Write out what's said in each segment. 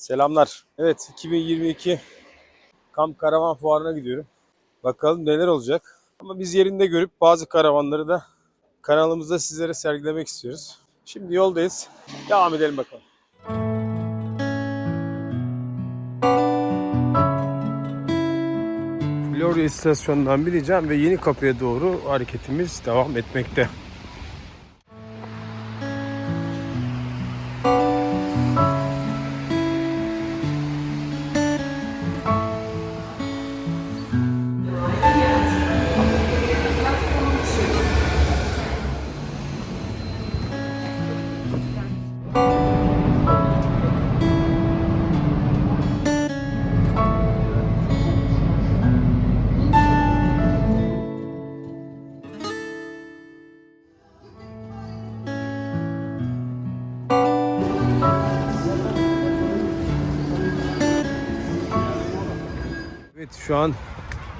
Selamlar. Evet 2022 Kamp Karavan Fuarı'na gidiyorum. Bakalım neler olacak. Ama biz yerinde görüp bazı karavanları da kanalımızda sizlere sergilemek istiyoruz. Şimdi yoldayız. Devam edelim bakalım. Florya istasyonundan bineceğim ve yeni kapıya doğru hareketimiz devam etmekte. Evet şu an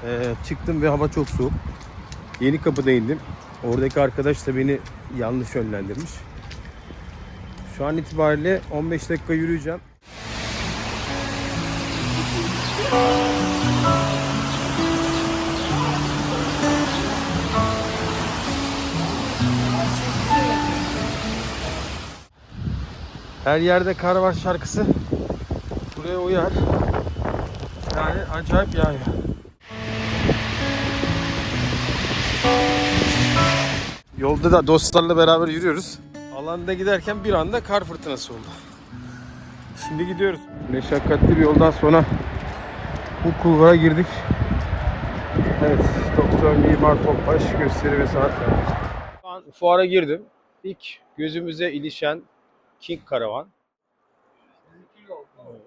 e, çıktım ve hava çok soğuk. Yeni kapıda indim. Oradaki arkadaş da beni yanlış yönlendirmiş. Şu an itibariyle 15 dakika yürüyeceğim. Her yerde kar var şarkısı. Buraya uyar. Yani acayip yağıyor. Yolda da dostlarla beraber yürüyoruz. Alanda giderken bir anda kar fırtınası oldu. Şimdi gidiyoruz. Meşakkatli bir yoldan sonra bu kulvara girdik. Evet, Doktor Mimar Topbaş gösteri ve vermiş. Şu an fuara girdim. İlk gözümüze ilişen King Karavan.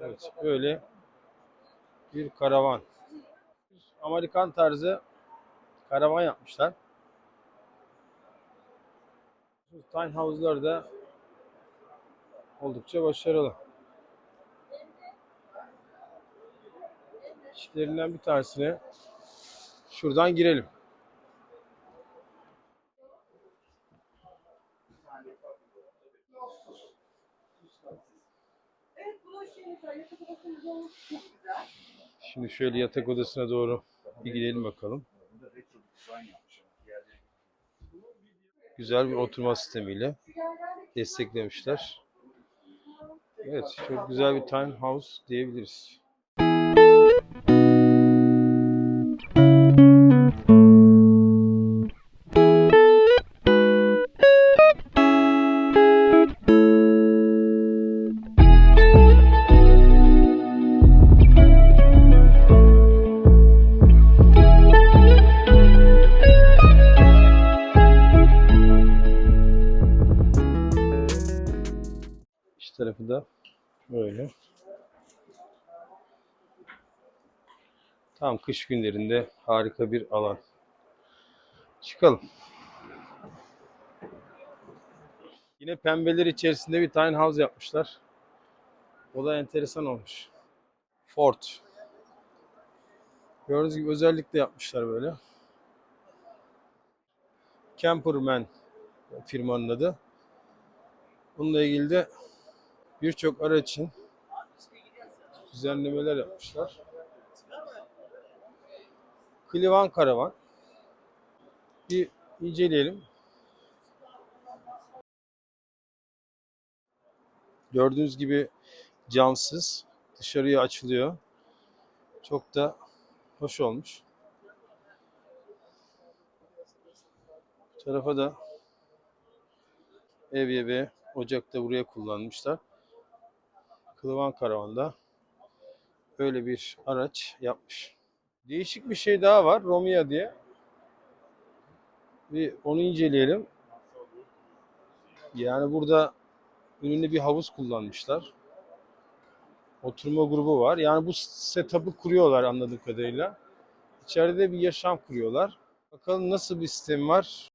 Evet, böyle bir karavan. Amerikan tarzı karavan yapmışlar. Tiny house'lar da oldukça başarılı. İçlerinden bir tanesine şuradan girelim. Evet, bu da şey odasının olmuş çok güzel. Şimdi şöyle yatak odasına doğru bir gidelim bakalım. Güzel bir oturma sistemiyle desteklemişler. Evet, çok güzel bir tiny house diyebiliriz. Tarafı da böyle. Tam kış günlerinde harika bir alan. Çıkalım. Yine pembeler içerisinde bir tiny house yapmışlar. O da enteresan olmuş. Ford. Gördüğünüz gibi özellikle yapmışlar böyle. Camperman firmanın adı. Bununla ilgili de birçok araç için düzenlemeler yapmışlar. Klivan karavan. Bir inceleyelim. Gördüğünüz gibi camsız. Dışarıya açılıyor. Çok da hoş olmuş. Bu tarafa da evye ve ocak da buraya kullanmışlar. Kılıvan Karavan'da öyle bir araç yapmış. Değişik bir şey daha var. Romia diye. Bir onu inceleyelim. Yani burada önünde bir havuz kullanmışlar. Oturma grubu var. Yani bu setup'ı kuruyorlar anladığım kadarıyla. İçeride bir yaşam kuruyorlar. Bakalım nasıl bir sistem var.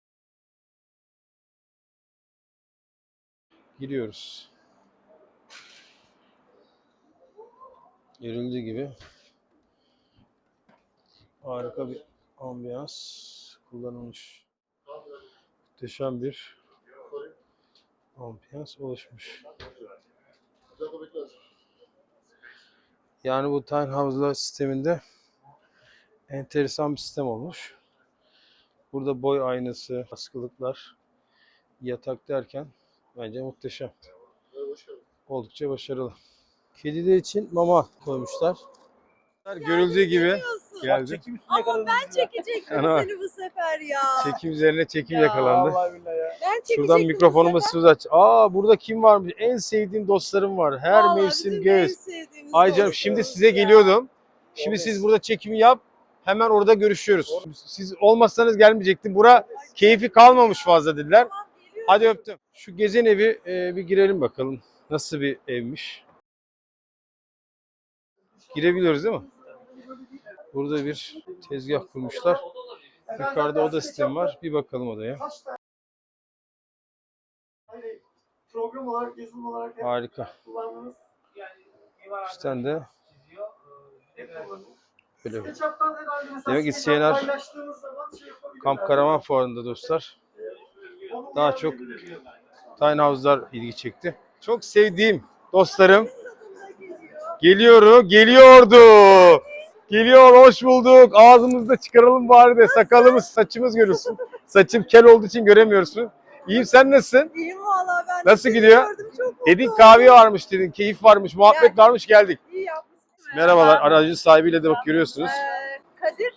Giriyoruz. Görüldüğü gibi harika bir ambiyans kullanılmış. Muhteşem bir ambiyans oluşmuş. Yani bu tiny house'lar sisteminde enteresan bir sistem olmuş. Burada boy aynası, askılıklar, yatak derken bence muhteşem. Oldukça başarılı. Kediler için mama koymuşlar. Görüldüğü gibi geldi. Çekim üstüne Ama yakaladınız ben ya. çekecektim Ana. seni bu sefer ya. Çekim üzerine çekim Ya. yakalandı. Vallahi billahi ya. Ben çekecektim Şuradan mikrofonumu siz aç. Aa burada kim varmış? En sevdiğim dostlarım var. Her mevsim sevdiğimiz Ay canım şimdi ya. size geliyordum. Şimdi siz burada çekimi yap. Hemen orada görüşüyoruz. Siz olmazsanız gelmeyecektim. Bura keyfi kalmamış fazla dediler. Hadi öptüm. Şu gezen evi e, bir girelim bakalım. Nasıl bir evmiş? Girebiliyoruz değil mi? Burada bir tezgah kurmuşlar. Yukarıda oda sistemi var. Bir bakalım odaya. Program olarak, yazılım olarak Harika. kullandığınız İşten de böyle mesela Demek isteyenler. Kamp Karavan Fuarı'nda dostlar. Daha çok. Tiny House'lar ilgi çekti. Çok sevdiğim dostlarım geliyor, geliyordu. Geliyor, hoş bulduk. Ağzımızda çıkaralım bari de sakalımız, saçımız görürsün. Saçım kel olduğu için göremiyorsun. İyiyim sen nasılsın? İyiyim valla ben. de Nasıl seni gidiyor? gördüm, çok Dedin kahve varmış dedin, keyif varmış, muhabbet Yani- varmış geldik. İyi yapmışsın. Merhabalar, aracın sahibiyle de bak görüyorsunuz. Ee, Kadir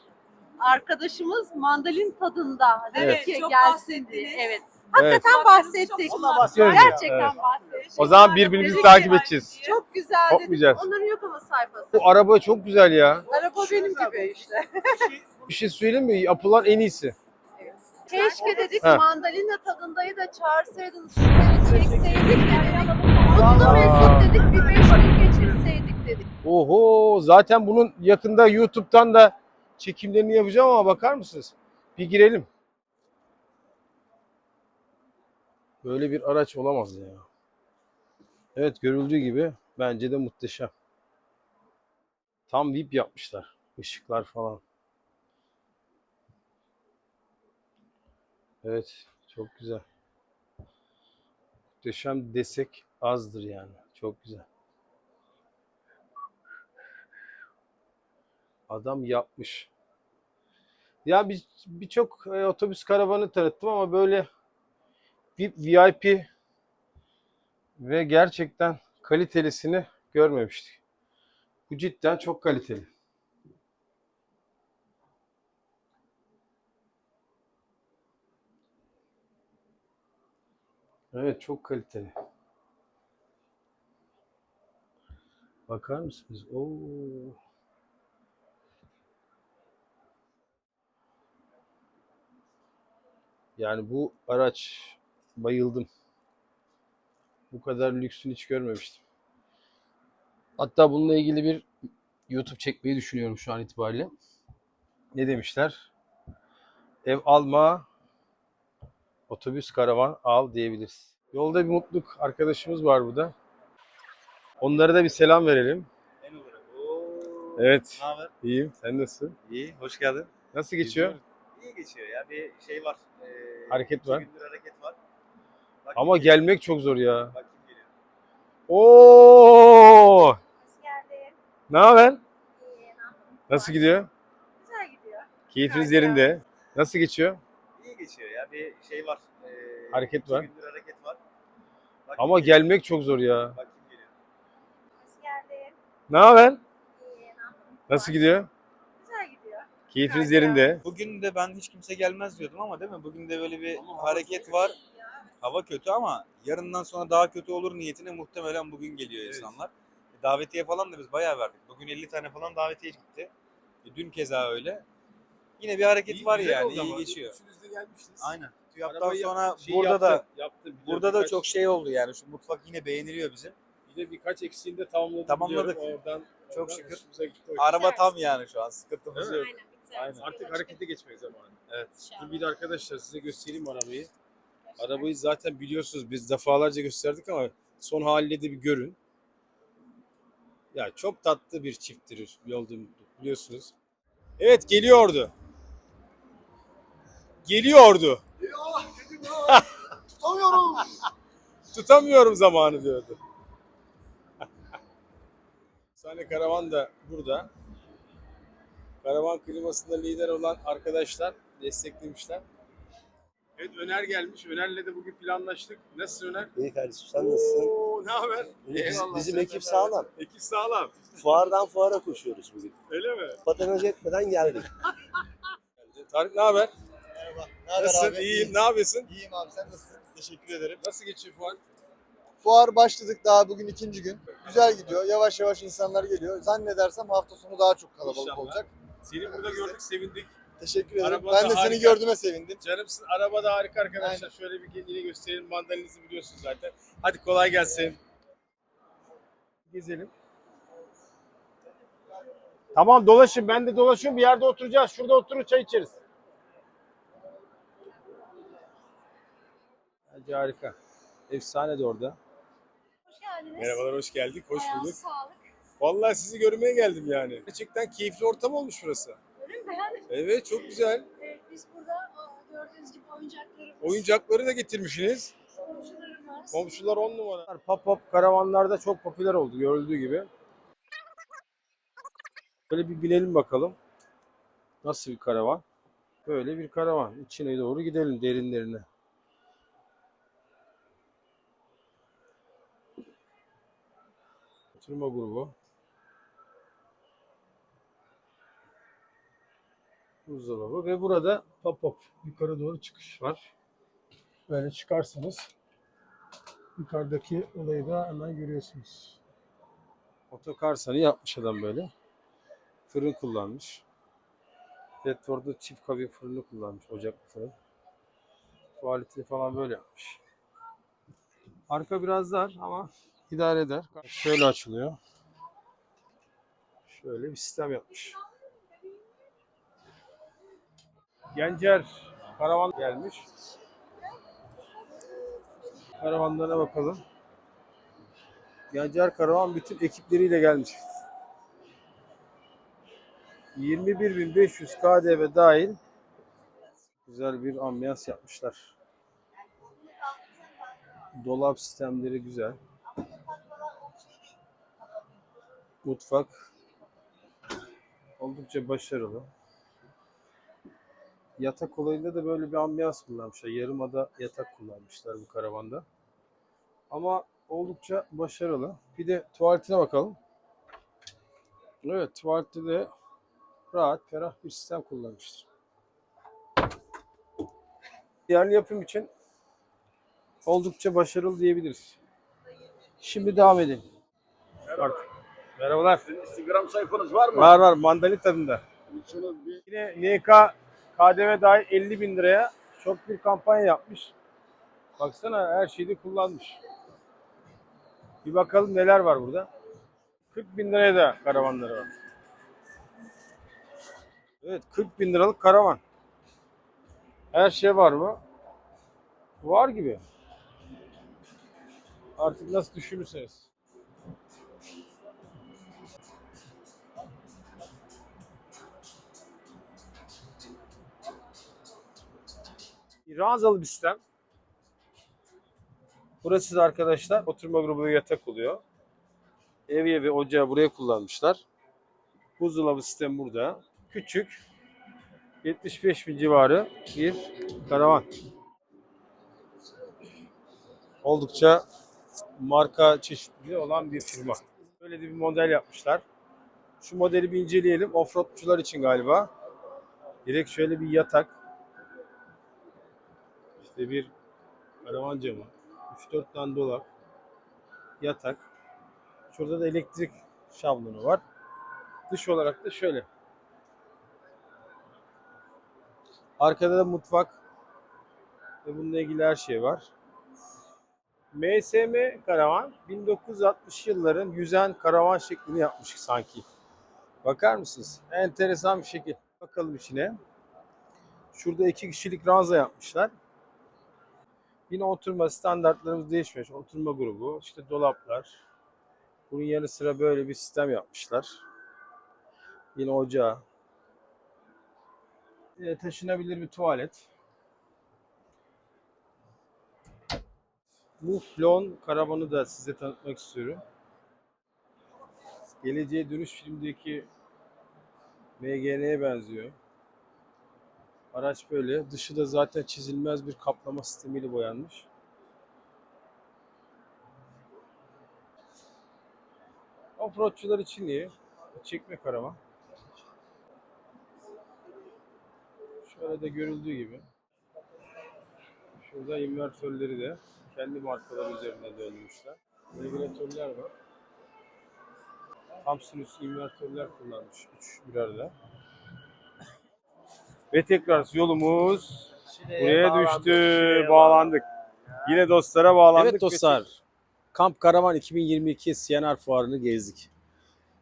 arkadaşımız mandalin tadında Evet. ki Çok gelsin bahsettiniz. diye. Evet. Evet. Hakikaten bahsettik. Evet. ya. Gerçekten bahsettik. O zaman birbirimizi takip ki, edeceğiz. Çok güzel Kopmayacağız. dedik. Onların yok ama sayfası. Bu araba çok güzel ya. Araba benim gibi işte. Bir şey söyleyeyim mi? Yapılan en iyisi. Keşke dedik Ha. mandalina tadındayı da çağırsaydınız. Şuraya çekseydik dedik. Mutlu mesut dedik. Bir beş gün geçirseydik dedik. Oho zaten bunun yakında YouTube'dan da çekimlerini yapacağım ama bakar mısınız? Bir girelim. Böyle bir araç olamaz ya. Evet görüldüğü gibi bence de muhteşem. Tam VIP yapmışlar. Işıklar falan. Evet çok güzel. Muhteşem desek azdır yani. Çok güzel. Adam yapmış. Ya bir birçok e, otobüs karavanı tanıttım ama böyle VIP, VIP ve gerçekten kalitelisini görmemiştik. Bu cidden çok kaliteli. Evet çok kaliteli. Bakar mısınız? Oo. Yani bu araç bayıldım. Bu kadar lüksünü hiç görmemiştim. Hatta bununla ilgili bir YouTube çekmeyi düşünüyorum şu an itibariyle. Ne demişler? Ev alma, otobüs karavan al diyebiliriz. Yolda bir mutluluk arkadaşımız var burada. Onlara da bir selam verelim. En. Evet, Ne haber? iyiyim. Sen nasılsın? İyi, hoş geldin. Nasıl geçiyor? İyi geçiyor ya. Bir şey var. Ee, Hareket var. gündür hareket Ama gelmek çok zor ya. Oo! geldin. Ne haber? İyi, Nasıl gidiyor? Güzel gidiyor. Keyfiniz Güzel, yerinde. Nasıl geçiyor? İyi geçiyor ya. Bir şey var. Ee, Hareket iki var. gündür hareket var. Bak Ama kim geliyor, gelmek çok zor ya. Bak kim geliyor. geldin. Ne haber? İyi, Nasıl gidiyor? Güzel gidiyor. Keyfiniz Güzel, yerinde. Bugün de ben hiç kimse gelmez diyordum ama değil mi? Bugün de böyle bir hareket var. Hava kötü ama yarından sonra daha kötü olur niyetine muhtemelen bugün geliyor insanlar. Davetiye falan da biz bayağı verdik. Bugün 50 tane falan davetiye gitti. E, Dün keza öyle. Yine bir hareket var yani. iyi geçiyor. Aynen. TÜYAP'tan sonra şey burada da yaptı. burada da çok şey oldu yani. Şu mutfak yine beğeniliyor bizim. bir de birkaç eksiğini de tamamladık. Tamamladık. Oradan, Çok oradan şükür. Araba tam yani şu an. Sıkıntımız yok. Aynen. Aynen. Artık harekete geçmek zamanı. Evet. Dur bir de arkadaşlar size göstereyim arabayı. Arabayı zaten biliyorsunuz biz defalarca gösterdik ama son haliyle de bir görün. Ya çok tatlı bir çifttir yolda biliyorsunuz. Evet geliyordu. Geliyordu. Tutamıyorum. Tutamıyorum zamanı diyordu. Sahne karavan da burada. Karavan klimasında lider olan arkadaşlar desteklemişler. Evet Öner gelmiş. Öner'le de bugün planlaştık. Nasılsın Öner? İyi kardeşim sen nasılsın? Oo, ne haber? İyi, biz- Eyvallah, bizim sen ekip sağlam. haber? Ekip sağlam. Fuardan fuara koşuyoruz bugün. Öyle mi? Patinaj etmeden geldik. Tarık ne haber? Merhaba. Ne haber Nasılsın? abi? İyiyim. Ne yapıyorsun? İyiyim abi sen nasılsın? Teşekkür ederim. Nasıl geçiyor fuar? Fuar başladık daha bugün ikinci gün. Güzel gidiyor. Yavaş yavaş insanlar geliyor. Zannedersem hafta sonu daha çok kalabalık İnşallah. olacak. Seni burada gördük, sevindik. Teşekkür ederim. Arabada ben de harika. seni gördüğüme sevindim. Canımsın. Araba da harika arkadaşlar. Şöyle bir kendini gösterelim. Mandalinizi biliyorsunuz zaten. Hadi kolay gelsin. Gezelim. Tamam dolaşın. Ben de dolaşıyorum. Bir yerde oturacağız. Şurada oturur çay içeriz. Bence harika. Efsane de orada. Hoş geldiniz. Merhabalar, hoş geldik. Hoş Ayağınıza bulduk. sağlık. Vallahi sizi görmeye geldim yani. Gerçekten keyifli ortam olmuş burası. Öyle mi? Evet, çok güzel. Evet, biz burada gördüğünüz gibi oyuncaklarımız, Oyuncakları da getirmişsiniz. komşularımız. Komşular on numara. Pop-up karavanlarda çok popüler oldu görüldüğü gibi. Böyle bir binelim bakalım. Nasıl bir karavan? Böyle bir karavan. İçine doğru gidelim derinlerine. Oturma grubu. Buzdolabı ve burada pop-up yukarı doğru çıkış var. Böyle çıkarsanız yukarıdaki olayı da hemen görüyorsunuz. Otokarsanı yapmış adam böyle. Fırın kullanmış. Bedford'da çift kabin fırını kullanmış. Ocaklı fırın. Tuvaletini falan böyle yapmış. Arka biraz dar ama idare eder. Şöyle açılıyor. Şöyle bir sistem yapmış. Gencer karavan gelmiş. Karavanlara bakalım. Gencer Karavan bütün ekipleriyle gelmiş. 21.500 KDV dahil güzel bir ambiyans yapmışlar. Dolap sistemleri güzel. Mutfak oldukça başarılı. Yatak olayında da böyle bir ambiyans kullanmışlar. Yarımada yatak kullanmışlar bu karavanda. Ama oldukça başarılı. Bir de tuvaletine bakalım. Evet tuvalette de rahat, ferah bir sistem kullanmıştır. Yerli yapım için oldukça başarılı diyebiliriz. Şimdi devam edelim. Artık. Merhabalar. Instagram sayfanız var mı? Var var mandalin tadında. Yine NK KDV dahil 50 bin liraya çok bir kampanya yapmış. Baksana her şeyi kullanmış. Bir bakalım neler var burada. 40 bin liraya da karavanları var. Evet 40 bin liralık karavan. Her şey var mı? Var gibi. Artık nasıl düşünürseniz. Ranzalı bir sistem. Burası da arkadaşlar oturma grubu yatak oluyor. Evye ve ocağı buraya kullanmışlar. Buzdolabı sistemi burada. Küçük 75 bin civarı bir karavan. Oldukça marka çeşitliliği olan bir firma. Böyle de bir model yapmışlar. Şu modeli bir inceleyelim. Offroadçular için galiba. Direkt şöyle bir yatak. İşte bir karavan camı. 3-4 tane dolap. Yatak. Şurada da elektrik şablonu var. Dış olarak da şöyle. Arkada da mutfak ve bununla ilgili her şey var. MSM karavan 1960 yılların yüzen karavan şeklini yapmış sanki. Bakar mısınız? Enteresan bir şekil. Bakalım içine. Şurada iki kişilik ranza yapmışlar. Yine oturma standartlarımız değişmiş. Oturma grubu, işte dolaplar. Bunun yanı sıra böyle bir sistem yapmışlar. Yine ocağı. Yine taşınabilir bir tuvalet. Muflon karavanı da size tanıtmak istiyorum. Geleceğe Dönüş filmdeki MGN'ye benziyor. Araç böyle. Dışı da zaten çizilmez bir kaplama sistemiyle boyanmış. Offroadçular için iyi. Çekme karavan. Şöyle de görüldüğü gibi. Şurada invertörleri de kendi markaları üzerine dönmüşler. Regülatörler var. Tam sinüs invertörler kullanmış. Üç birer de. Ve tekrar yolumuz buraya düştü. Bağlandık. Yine dostlara bağlandık. Evet dostlar. Kamp Karavan 2022 CNR fuarını gezdik.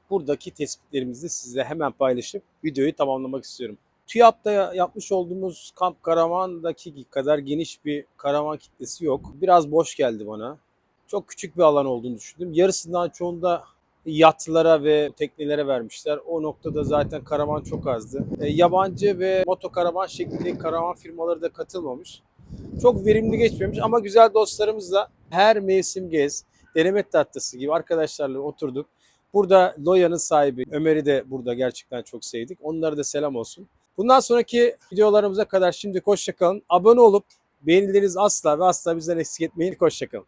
Buradaki tespitlerimizi sizle hemen paylaşıp videoyu tamamlamak istiyorum. TÜYAP'ta yapmış olduğumuz kamp karavandaki kadar geniş bir karavan kitlesi yok. Biraz boş geldi bana. Çok küçük bir alan olduğunu düşündüm. Yarısından çoğunda yatlara ve teknelere vermişler. O noktada zaten karavan çok azdı. E, yabancı ve motokaravan şeklindeki karavan firmaları da katılmamış. Çok verimli geçmemiş ama güzel dostlarımızla her mevsim gez, deneme tahtası gibi arkadaşlarla oturduk. Burada Loya'nın sahibi Ömer'i de burada gerçekten çok sevdik. Onlara da selam olsun. Bundan sonraki videolarımıza kadar şimdi hoşçakalın. Abone olup beğenilerinizi asla ve asla bizden eksik etmeyin. Hoşçakalın.